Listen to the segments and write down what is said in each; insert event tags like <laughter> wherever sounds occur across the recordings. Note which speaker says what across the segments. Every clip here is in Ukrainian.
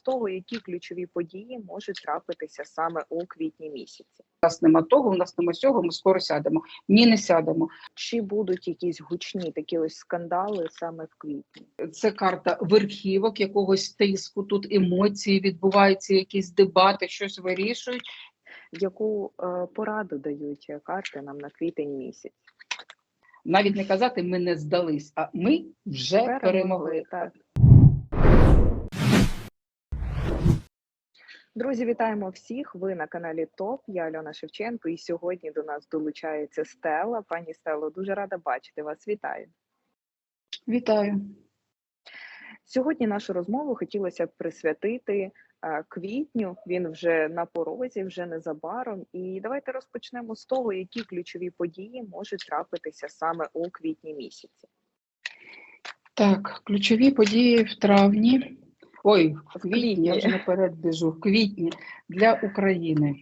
Speaker 1: з того, які ключові події можуть трапитися саме у квітні місяці.
Speaker 2: У нас нема того, у нас нема сього, ми скоро сядемо. Ні, не сядемо.
Speaker 1: Чи будуть якісь гучні такі ось скандали саме в квітні?
Speaker 2: Це карта верхівок, якогось тиску. Тут емоції відбуваються, якісь дебати, щось вирішують.
Speaker 1: Яку е, пораду дають карти нам на квітень місяць?
Speaker 2: Навіть не казати ми не здались, а ми вже перемогли.
Speaker 1: Так. Друзі, вітаємо всіх. Ви на каналі ТОП. Я Альона Шевченко, і сьогодні до нас долучається Стела. Пані Стело, дуже рада бачити вас. Вітаю.
Speaker 2: Вітаю.
Speaker 1: Сьогодні нашу розмову хотілося б присвятити е, квітню. Він вже на порозі, вже незабаром. І давайте розпочнемо з того, які ключові події можуть трапитися саме у квітні місяці.
Speaker 2: Так, ключові події в травні. Ой, в квітні, я вже наперед біжу, в квітні для України.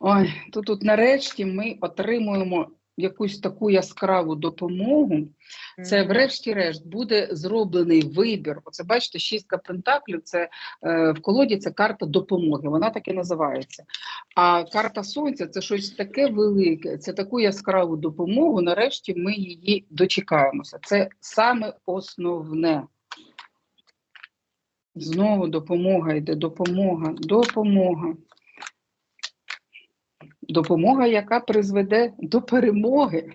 Speaker 2: Ой, то тут нарешті ми отримуємо якусь таку яскраву допомогу. Це, врешті-решт, буде зроблений вибір. Оце бачите, шістка пентаклів. Це е, в колоді це карта допомоги. Вона так і називається. А карта сонця це щось таке велике, це таку яскраву допомогу. Нарешті ми її дочекаємося. Це саме основне. Знову допомога йде, допомога, допомога. Допомога, яка призведе до перемоги.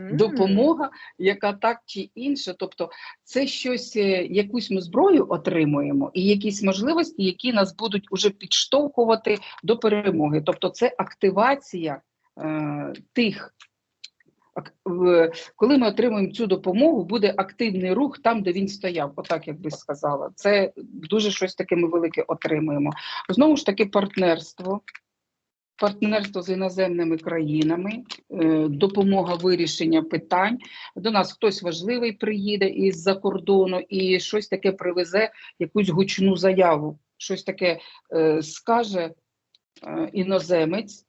Speaker 1: М.
Speaker 2: допомога, яка так чи інше, тобто це щось, е, якусь ми зброю отримуємо, і якісь можливості, які нас будуть уже підштовхувати до перемоги. Тобто, це активація е, тих. Коли ми отримуємо цю допомогу, буде активний рух там, де він стояв, отак як би сказала. Це дуже щось таке ми велике отримуємо. Знову ж таки, партнерство партнерство з іноземними країнами, е, допомога вирішення питань. До нас хтось важливий приїде із-за кордону і щось таке привезе, якусь гучну заяву, щось таке е, скаже е, іноземець.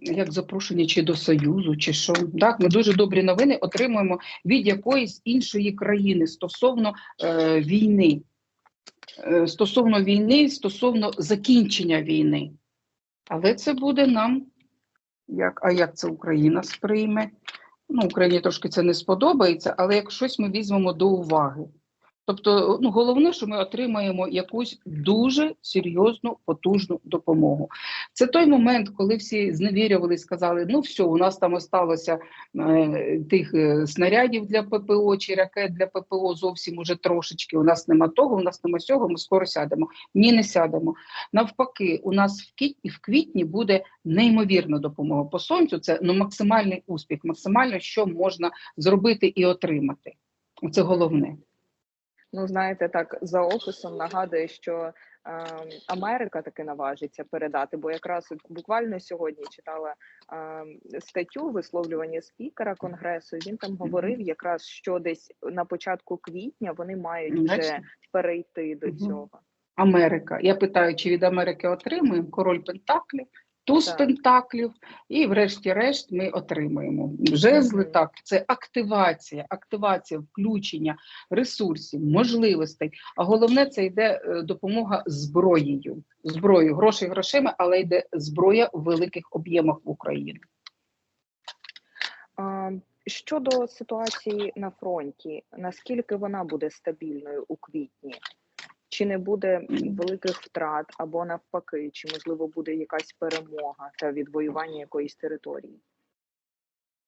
Speaker 2: Як запрошення чи до Союзу, чи що. Так, ми дуже добрі новини отримуємо від якоїсь іншої країни стосовно е, війни, Е, стосовно війни, стосовно закінчення війни. Але це буде нам, як, а як це Україна сприйме? Ну, Україні трошки це не сподобається, але як щось ми візьмемо до уваги. Тобто, ну, головне, що ми отримаємо якусь дуже серйозну, потужну допомогу. Це той момент, коли всі зневірювали сказали: ну все, у нас там осталося е, тих е, снарядів для ППО чи ракет для ППО зовсім уже трошечки. У нас нема того, у нас нема сього, ми скоро сядемо. Ні, не сядемо. Навпаки, у нас в квітні, в квітні буде неймовірна допомога по сонцю. Це ну, максимальний успіх, максимально що можна зробити і отримати. Це головне.
Speaker 1: Ну, знаєте, так за описом нагадує, що е, Америка таки наважиться передати, бо якраз буквально сьогодні читала е, статтю висловлювання спікера конгресу. Він там говорив якраз, що десь на початку квітня вони мають вже перейти до цього.
Speaker 2: Америка. Я питаю, чи від Америки отримуємо король Пентаклів, туз
Speaker 1: Так.
Speaker 2: Пентаклів, і врешті-решт ми отримуємо. Жезли
Speaker 1: Мгм.
Speaker 2: так, це активація, активація включення ресурсів, можливостей. А головне, це йде е, допомога зброєю. Зброєю, грошей грошима, але йде зброя в великих об'ємах в Україну.
Speaker 1: Щодо ситуації на фронті, наскільки вона буде стабільною у квітні? Чи не буде великих втрат або навпаки, чи можливо буде якась перемога та відвоювання якоїсь території?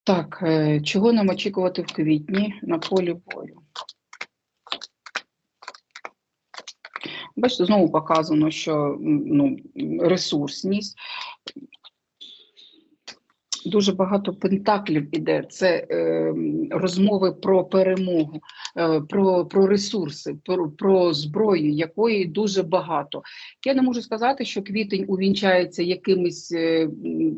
Speaker 2: Так, е, чого нам очікувати в квітні на полі бою? Бачите, знову показано, що ну, ресурсність. Дуже багато пентаклів іде. Це е, розмови про перемогу, е, про, про ресурси, про, про зброю, якої дуже багато. Я не можу сказати, що квітень увінчається якимись е,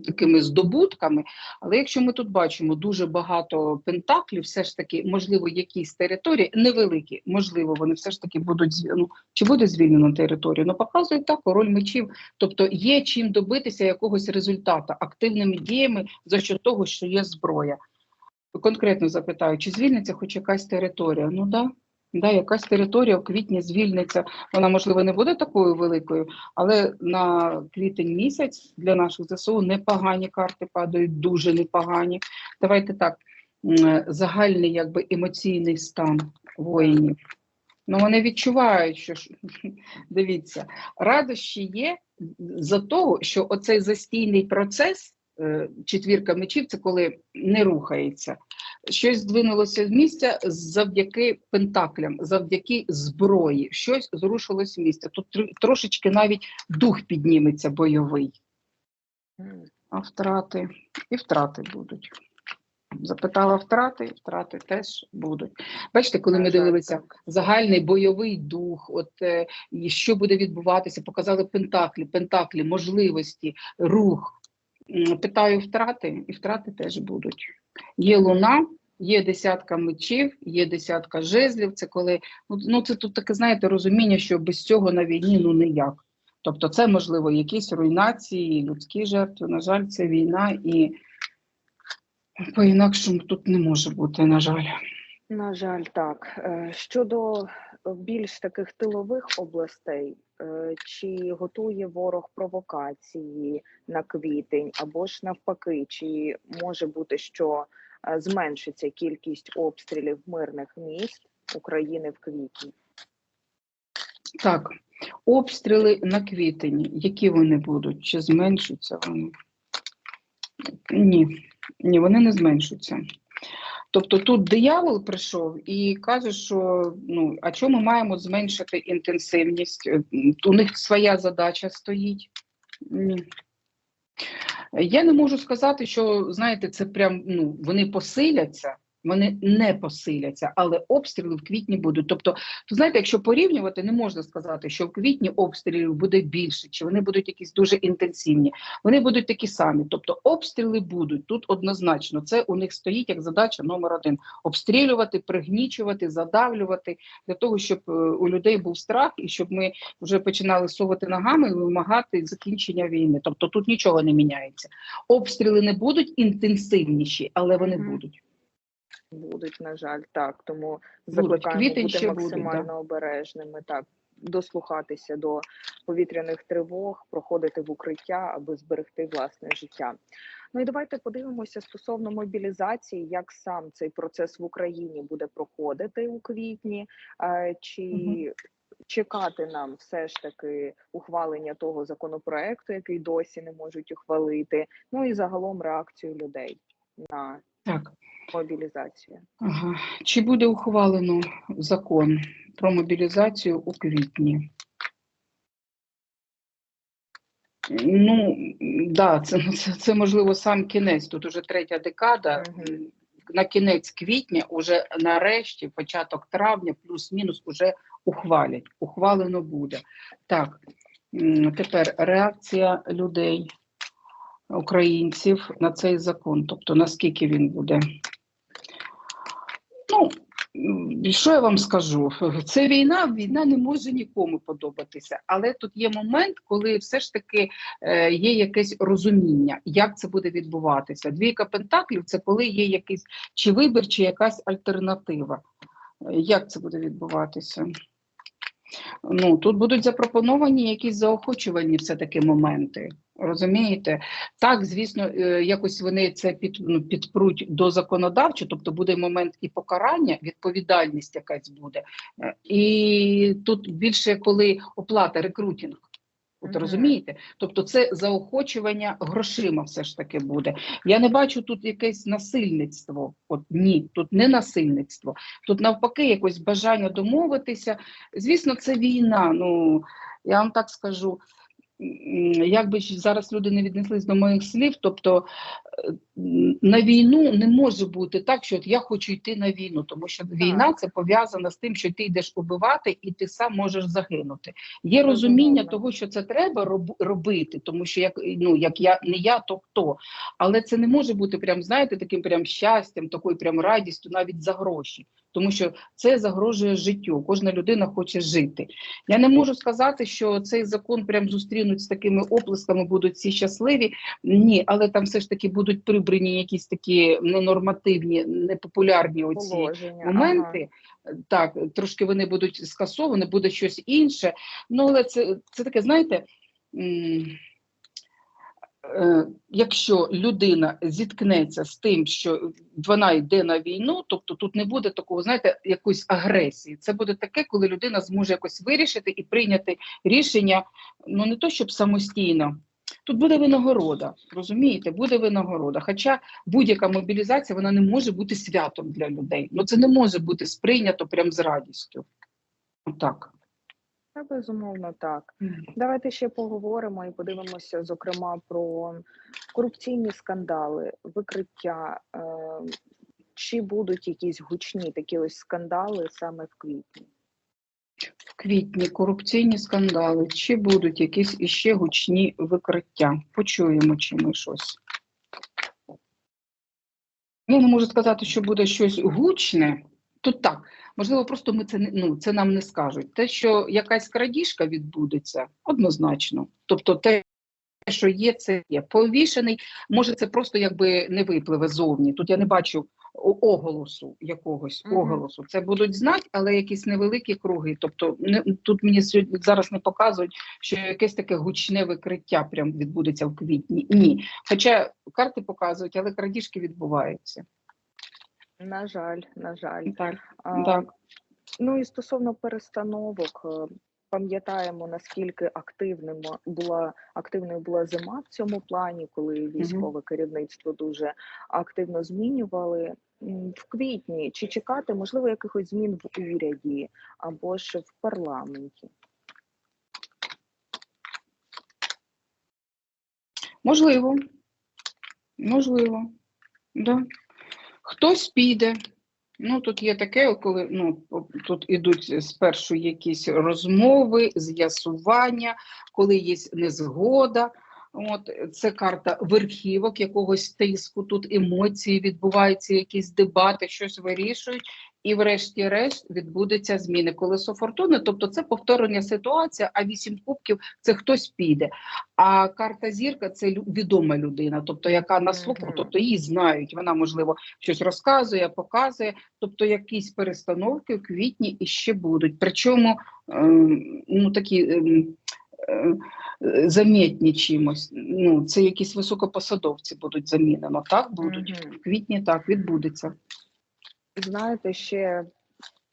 Speaker 2: такими здобутками, але якщо ми тут бачимо дуже багато пентаклів, все ж таки, можливо, якісь території невеликі, можливо, вони все ж таки будуть ну, чи буде звільнено територію. Ну показують так, король мечів. Тобто є чим добитися якогось результату активними діями за що того, що є зброя. Конкретно запитаю, чи звільниться хоч якась територія? Ну да. Да, якась територія в квітні звільниться. Вона, можливо, не буде такою великою, але на квітень місяць для наших ЗСУ непогані карти падають, дуже непогані. Давайте так, загальний якби емоційний стан воїнів. Ну, вони відчувають, що дивіться, радощі є за того, що оцей застійний процес, четвірка мечів, це коли не рухається. Щось здвинулося з місця завдяки пентаклям, завдяки зброї. Щось зрушилось з місця. Тут трошечки навіть дух підніметься бойовий. А втрати і втрати будуть. Запитала втрати, і втрати теж будуть. Бачите, коли ми дивилися загальний бойовий дух, от е, і що буде відбуватися, показали пентаклі, пентаклі, можливості, рух. Питаю втрати, і втрати теж будуть. Є луна, є десятка мечів, є десятка жезлів. Це коли ну, ну це тут таке, знаєте, розуміння, що без цього на війні ну ніяк. Тобто, це можливо якісь руйнації, людські жертви. На жаль, це війна, і по-інакшому тут не може бути, на жаль.
Speaker 1: На жаль, так. Е, Щодо більш таких тилових областей, чи готує ворог провокації на квітень, або ж навпаки, чи може бути, що е, зменшиться кількість обстрілів мирних міст України в квітні?
Speaker 2: Так, обстріли на квітень, які вони будуть? Чи зменшуються вони? Ні, ні, вони не зменшуються. Тобто тут диявол прийшов і каже, що ну, а чому ми маємо зменшити інтенсивність? Е, У них своя задача стоїть. Я не можу сказати, що знаєте, це прям ну, вони посиляться, вони не посиляться, але обстріли в квітні будуть. Тобто, то знаєте, якщо порівнювати, не можна сказати, що в квітні обстрілів буде більше, чи вони будуть якісь дуже інтенсивні. Вони будуть такі самі. Тобто, обстріли будуть тут однозначно. Це у них стоїть як задача номер один: обстрілювати, пригнічувати, задавлювати для того, щоб е, у людей був страх і щоб ми вже починали совати ногами і вимагати закінчення війни. Тобто тут нічого не міняється. Обстріли не будуть інтенсивніші, але вони
Speaker 1: Мгм.
Speaker 2: будуть.
Speaker 1: Будуть, на жаль, так. Тому закликаємо бути
Speaker 2: ще
Speaker 1: максимально
Speaker 2: да.
Speaker 1: обережними, так, дослухатися до повітряних тривог, проходити в укриття, аби зберегти власне життя. Ну і давайте подивимося стосовно мобілізації, як сам цей процес в Україні буде проходити у квітні, чи
Speaker 2: Мгм.
Speaker 1: чекати нам все ж таки ухвалення того законопроекту, який досі не можуть ухвалити, ну і загалом реакцію людей на
Speaker 2: Так.
Speaker 1: Мобілізацію.
Speaker 2: Ага. Чи буде ухвалено закон про мобілізацію у квітні? Ну, да, це, це, це можливо сам кінець. Тут уже третя декада.
Speaker 1: Мгм.
Speaker 2: На кінець квітня, уже нарешті, початок травня, плюс-мінус, уже ухвалять. Ухвалено буде. Так, тепер реакція людей, українців на цей закон. Тобто, наскільки він буде що я вам скажу? Це війна, війна не може нікому подобатися. Але тут є момент, коли все ж таки е, є якесь розуміння, як це буде відбуватися. Двійка пентаклів це коли є якийсь чи вибір, чи якась альтернатива. Як це буде відбуватися? Ну, тут будуть запропоновані якісь заохочувальні все-таки моменти. Розумієте? Так, звісно, е, якось вони це під, ну, підпруть до законодавчо, тобто буде момент і покарання, відповідальність якась буде. Е, І тут більше коли оплата, рекрутинг. От розумієте? Тобто це заохочування грошима все ж таки буде. Я не бачу тут якесь насильництво. От ні, тут не насильництво. Тут навпаки якось бажання домовитися. Звісно, це війна. Ну я вам так скажу. Як би зараз люди не віднеслись до моїх слів, тобто е, на війну не може бути так, що от я хочу йти на війну, тому що війна це пов'язана з тим, що ти йдеш убивати і ти сам можеш загинути. Є розуміння того, що це треба роб- робити, тому що як ну як я не я, то хто. Але це не може бути прям, знаєте, таким прям щастям, такою прям радістю, навіть за гроші. тому що це загрожує життю. Кожна людина хоче жити. Я не можу сказати, що цей закон прям зустрінуть з такими оплесками, будуть всі щасливі. Ні, але там все ж таки будуть прибрані якісь такі ненормативні, непопулярні оці
Speaker 1: Положення.
Speaker 2: моменти. Так, трошки вони будуть скасовані, буде щось інше. Ну, але це, це таке, знаєте, е, якщо людина зіткнеться з тим, що вона йде на війну, тобто тут не буде такого, знаєте, якоїсь агресії. Це буде таке, коли людина зможе якось вирішити і прийняти рішення, ну не то щоб самостійно. Тут буде винагорода, розумієте, буде винагорода. Хоча будь-яка мобілізація вона не може бути святом для людей. Ну це не може бути сприйнято прям з радістю. Отак.
Speaker 1: Та безумовно так. Давайте ще поговоримо і подивимося, зокрема, про корупційні скандали, викриття. Е, чи будуть якісь гучні такі ось скандали саме в квітні?
Speaker 2: В квітні корупційні скандали. Чи будуть якісь іще гучні викриття? Почуємо, чи ми щось. Я не можу сказати, що буде щось гучне. Тут так, можливо, просто ми це ну, це нам не скажуть. Те, що якась крадіжка відбудеться, однозначно. Тобто, те, що є, це є. Повішений, може, це просто якби не випливе зовні. Тут я не бачу оголосу якогось
Speaker 1: Мгм.
Speaker 2: оголосу. Це будуть знати, але якісь невеликі круги. Тобто, не тут мені сьогодні зараз не показують, що якесь таке гучне викриття прям відбудеться в квітні. Ні. Хоча карти показують, але крадіжки відбуваються.
Speaker 1: На жаль, на жаль.
Speaker 2: Так,
Speaker 1: А,
Speaker 2: так.
Speaker 1: Ну і стосовно перестановок, е, пам'ятаємо наскільки активним була активною була зима в цьому плані, коли військове керівництво дуже активно змінювали. В квітні чи чекати можливо якихось змін в уряді або ж в парламенті?
Speaker 2: Можливо. Можливо. Да. Хтось піде. Ну, тут є таке, коли ну, тут ідуть спершу якісь розмови, з'ясування, коли є незгода. От це карта верхівок, якогось тиску, тут емоції відбуваються, якісь дебати, щось вирішують, і врешті-решт відбудеться зміни. Колесо фортуни, тобто це повторення ситуації, а вісім кубків це хтось піде. А карта зірка це відома людина, тобто яка на слуху, тобто її знають. Вона можливо щось розказує, показує. Тобто якісь перестановки в квітні іще будуть. Причому ем, ну такі. ем, е, Замітні чимось, ну це якісь високопосадовці будуть замінено. Так будуть
Speaker 1: Мгм.
Speaker 2: в квітні. Так відбудеться.
Speaker 1: Знаєте, ще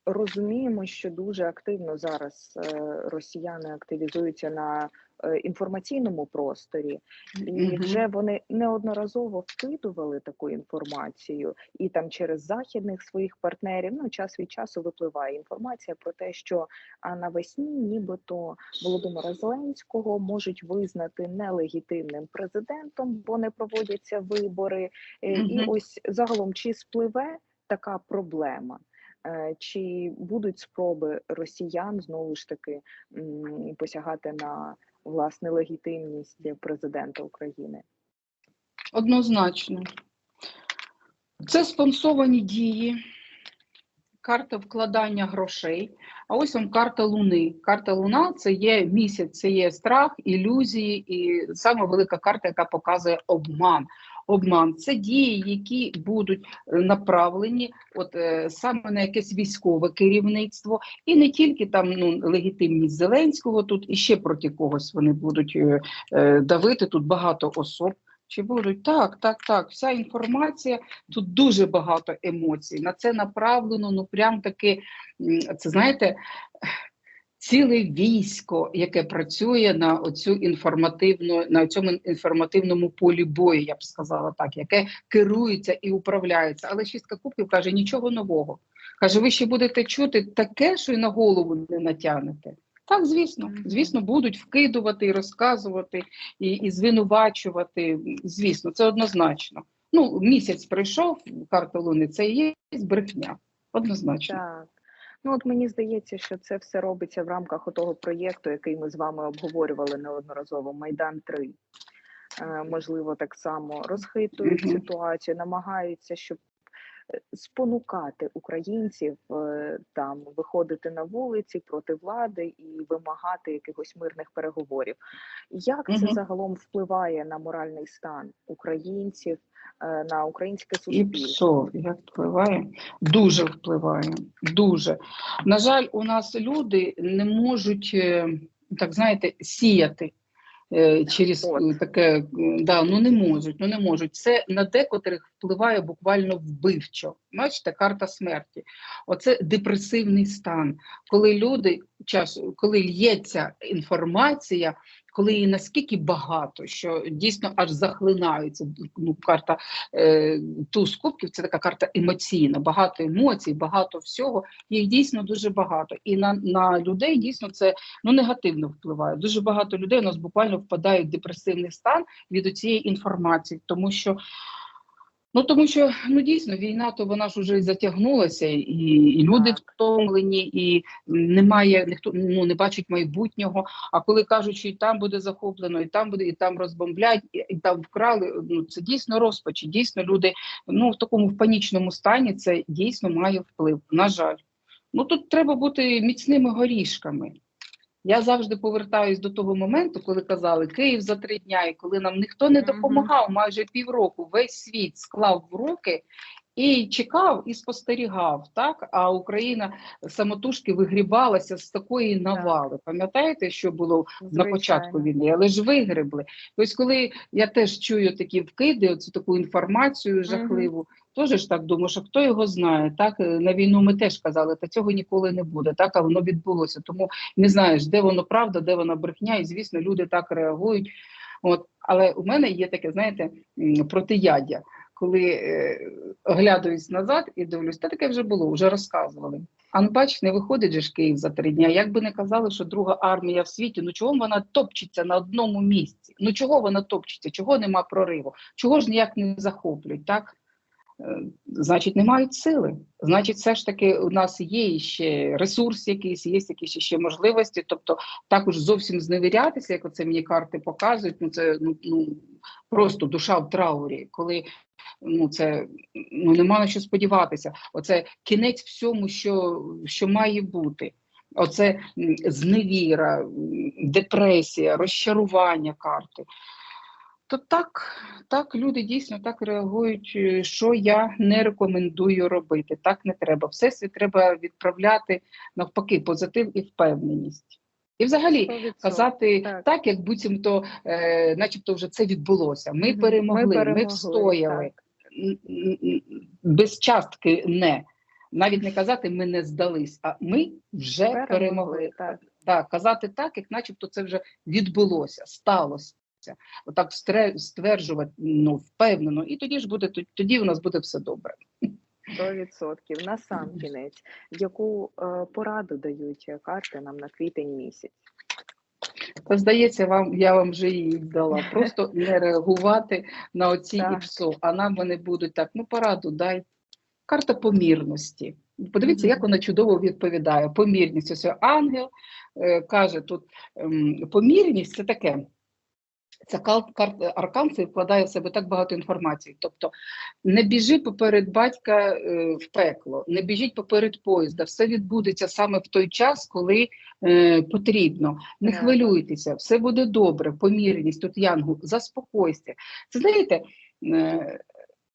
Speaker 1: розуміємо, що дуже активно зараз е, росіяни активізуються на е, інформаційному просторі, і вже вони неодноразово вкидували таку інформацію, і там через західних своїх партнерів ну час від часу випливає інформація про те, що навесні, нібито Володимира Зеленського можуть визнати нелегітимним президентом, бо не проводяться вибори. Е, І ось загалом чи спливе така проблема? Е, Чи будуть спроби росіян знову ж таки посягати на власне легітимність президента України?
Speaker 2: Однозначно. Це спонсовані дії, карта вкладання грошей. А ось вам карта Луни. Карта Луна це є місяць, це є страх, ілюзії, і саме велика карта, яка показує обман. Обман це дії, які будуть е, направлені от е, саме на якесь військове керівництво, і не тільки там ну легітимність Зеленського, тут і ще проти когось вони будуть е, е, давити. Тут багато особ. Чи будуть так, так, так. Вся інформація тут дуже багато емоцій. На це направлено. Ну прям таки, це знаєте, ціле військо, яке працює на оцю інформативну, на цьому інформативному полі бою, я б сказала так, яке керується і управляється. Але шістка кубків каже нічого нового. Каже, ви ще будете чути таке, що й на голову не натягнете. Так, звісно, звісно, будуть вкидувати і розказувати, і, і звинувачувати. Звісно, це однозначно. Ну, місяць прийшов, карта Луни, це і є брехня. Однозначно.
Speaker 1: Так. Ну от мені здається, що це все робиться в рамках того проєкту, який ми з вами обговорювали неодноразово Майдан 3 Е, Можливо, так само розхитують ситуацію, намагаються, щоб спонукати українців е, там виходити на вулиці проти влади і вимагати якихось мирних переговорів. Як це
Speaker 2: Мгм.
Speaker 1: загалом впливає на моральний стан українців, е, на українське
Speaker 2: І
Speaker 1: суспільство?
Speaker 2: псо, як впливає? Дуже впливає. Дуже. На жаль, у нас люди не можуть, е, так знаєте, сіяти. Е, Через
Speaker 1: От.
Speaker 2: е, таке, да, ну не можуть, ну не можуть. Це на декотрих впливає буквально вбивчо. Бачите, карта смерті. Оце депресивний стан, коли люди час, коли лється інформація, коли її наскільки багато, що дійсно аж захлинаються. Ну, карта е, туз кубків це така карта емоційна, багато емоцій, багато всього. Їх дійсно дуже багато. І на, на людей дійсно це ну негативно впливає. Дуже багато людей у нас буквально впадають в депресивний стан від цієї інформації, тому що. Ну тому що ну дійсно війна, то вона ж вже затягнулася, і, і люди втомлені, і немає ніхто ну не бачить майбутнього. А коли кажуть, що і там буде захоплено, і там буде, і там розбомблять, і, і там вкрали. Ну це дійсно розпач. Дійсно, люди ну в такому в панічному стані це дійсно має вплив. На жаль, ну тут треба бути міцними горішками. Я завжди повертаюсь до того моменту, коли казали Київ за три дня, і коли нам ніхто не допомагав майже півроку, весь світ склав в руки і чекав і спостерігав. Так а Україна самотужки вигрібалася з такої навали. Пам'ятаєте, що було на початку війни, але ж вигребли. Ось коли я теж чую такі вкиди, оцю таку інформацію жахливу, теж ж так думаю, що хто його знає. Так е, на війну ми теж казали, та цього ніколи не буде. Так, а воно відбулося. Тому не знаєш, де воно правда, де воно брехня, і звісно, люди так реагують. От, але у мене є таке, знаєте, протиядя. Коли е, оглядаюсь назад і дивлюсь, та таке вже було, вже розказували. А ну, не виходить же ж Київ за три дня. Як би не казали, що друга армія в світі, ну чого вона топчеться на одному місці? Ну чого вона топчеться? Чого нема прориву? Чого ж ніяк не захоплюють? Так? Е, Значить, не мають сили. Значить, все ж таки у нас є ще ресурс якийсь, є якісь ще можливості. Тобто, також зовсім зневірятися, як оце мені карти показують. Ну це ну, ну просто душа в траурі, коли ну це ну нема на що сподіватися. Оце кінець всьому, що, що має бути. Оце зневіра, депресія, розчарування карти. То так, так, люди дійсно так реагують, е, що я не рекомендую робити. Так не треба. Всесвіт треба відправляти навпаки позитив і впевненість. І взагалі
Speaker 1: 100%.
Speaker 2: казати
Speaker 1: так.
Speaker 2: так, як буцімто, е, начебто, вже це відбулося. Ми перемогли, ми,
Speaker 1: перемогли,
Speaker 2: встояли
Speaker 1: так.
Speaker 2: без частки не. Навіть не казати ми не здались, а ми вже перемогли.
Speaker 1: Перемогли, так.
Speaker 2: Так, казати так, як начебто це вже відбулося, сталося. Отак стверджувати ну, впевнено, і тоді ж буде тоді у нас буде все добре.
Speaker 1: 100%. На сам кінець, яку е, пораду дають е, карти нам на квітень місяць?
Speaker 2: Та здається, вам я вам вже її дала. Просто <laughs> не реагувати на оці
Speaker 1: Так.
Speaker 2: і псо. А нам вони будуть так. Ну, пораду дай. Карта помірності. Подивіться, як вона чудово відповідає. Помірність. Ось ангел е, каже тут: ем, помірність це таке. Ця кал- кар- аркан це вкладає в себе так багато інформації. Тобто не біжи поперед батька е, в пекло, не біжіть поперед поїзда. Все відбудеться саме в той час, коли е, потрібно. Не хвилюйтеся, все буде добре, помірність, тут янгу, заспокойся. Це знаєте, е,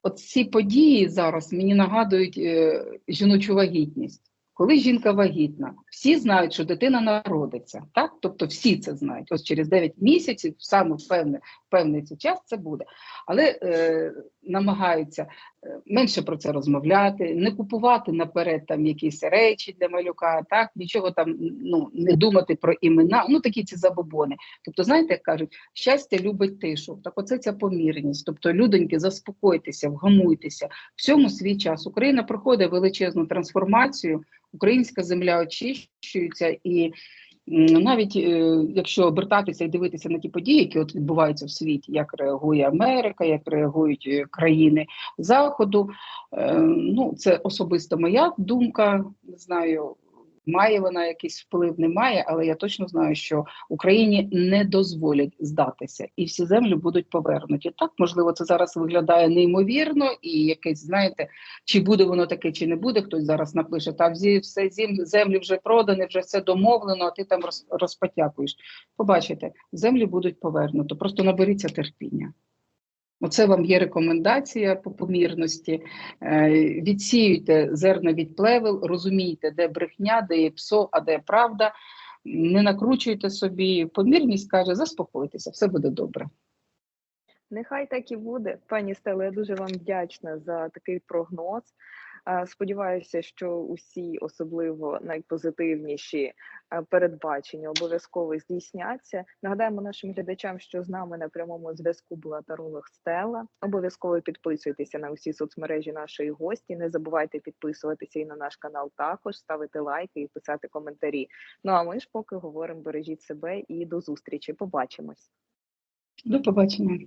Speaker 2: от ці події зараз мені нагадують е, жіночу вагітність. Коли жінка вагітна, всі знають, що дитина народиться, так? Тобто всі це знають. Ось через 9 місяців, саме певне, певний, час це буде. Але е, намагаються е, менше про це розмовляти, не купувати наперед там якісь речі для малюка, так нічого там ну не думати про імена. Ну такі ці забобони. Тобто, знаєте, як кажуть, щастя любить тишу. Так, оце ця помірність. Тобто, людоньки, заспокойтеся, вгамуйтеся. Всьому свій час. Україна проходить величезну трансформацію. Українська земля очищується, і навіть е, якщо обертатися і дивитися на ті події, які от відбуваються в світі, як реагує Америка, як реагують е, країни Заходу, е, ну це особисто моя думка. Не знаю, Має вона якийсь вплив, немає, але я точно знаю, що Україні не дозволять здатися, і всі землі будуть повернуті. Так, можливо, це зараз виглядає неймовірно, і якесь, знаєте, чи буде воно таке, чи не буде. Хтось зараз напише, та всі все землі вже продані, вже все домовлено, а ти там роз, розпотякуєш. Побачите, землі будуть повернуті. Просто наберіться терпіння. Оце вам є рекомендація по помірності. Е, Відсіюйте зерна від плевел, розумійте, де брехня, де є псо, а де правда. Не накручуйте собі. Помірність каже, заспокойтеся, все буде добре.
Speaker 1: Нехай так і буде. Пані Стеле. я дуже вам вдячна за такий прогноз. Е, Сподіваюся, що усі, особливо найпозитивніші е, передбачення обов'язково здійсняться. Нагадаємо нашим глядачам, що з нами на прямому зв'язку була таролог Стела. Обов'язково підписуйтеся на усі соцмережі нашої гості. Не забувайте підписуватися і на наш канал також, ставити лайки і писати коментарі. Ну а ми ж поки говоримо, бережіть себе і до зустрічі. Побачимось.
Speaker 2: До побачення.